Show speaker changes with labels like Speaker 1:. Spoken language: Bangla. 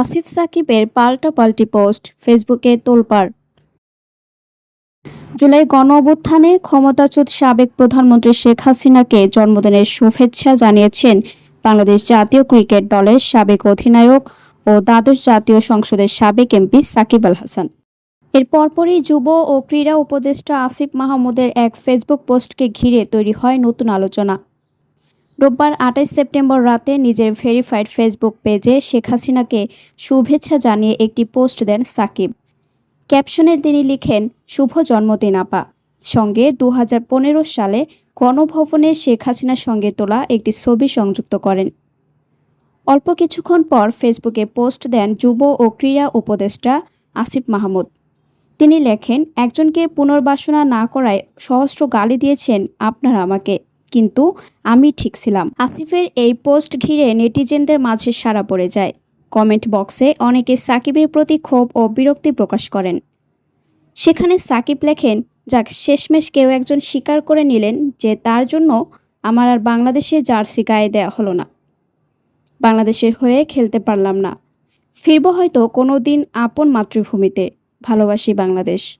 Speaker 1: আসিফ সাকিবের পাল্টা পাল্টি পোস্ট ফেসবুকে তোলপাড়। জুলাই গণ অভ্যুত্থানে ক্ষমতাচ্যুত সাবেক প্রধানমন্ত্রী শেখ হাসিনাকে জন্মদিনের শুভেচ্ছা জানিয়েছেন বাংলাদেশ জাতীয় ক্রিকেট দলের সাবেক অধিনায়ক ও দ্বাদশ জাতীয় সংসদের সাবেক এমপি সাকিব আল হাসান। এর পরপরই যুব ও ক্রীড়া উপদেষ্টা আসিফ মাহমুদের এক ফেসবুক পোস্টকে ঘিরে তৈরি হয় নতুন আলোচনা। রোববার আঠাইশ সেপ্টেম্বর রাতে নিজের ভেরিফাইড ফেসবুক পেজে শেখ হাসিনাকে শুভেচ্ছা জানিয়ে একটি পোস্ট দেন সাকিব। ক্যাপশনের তিনি লিখেন, শুভ জন্মদিন, আপা। সঙ্গে দু হাজার পনেরো সালে গণভবনে শেখ হাসিনার সঙ্গে তোলা একটি ছবি সংযুক্ত করেন। অল্প কিছুক্ষণ পর ফেসবুকে পোস্ট দেন যুব ও ক্রীড়া উপদেষ্টা আসিফ মাহমুদ। তিনি লেখেন, একজনকে পুনর্বাসনা না করায় সহস্র গালি দিয়েছেন আপনারা আমাকে। কিন্তু আমি ঠিক ছিলাম। আসিফের এই পোস্ট ঘিরে নেটিজেনদের মাঝে সাড়া পড়ে যায়। কমেন্ট বক্সে অনেকে সাকিবের প্রতি ক্ষোভ ও বিরক্তি প্রকাশ করেন। সেখানে সাকিব লেখেন, যাক, শেষমেশ কেউ একজন স্বীকার করে নিলেন যে তার জন্য আমার আর বাংলাদেশে জার্সি গায়ে দেওয়া হলো না। বাংলাদেশের হয়ে খেলতে পারলাম না। ফিরব হয়তো কোনো দিন আপন মাতৃভূমিতে। ভালোবাসি বাংলাদেশ।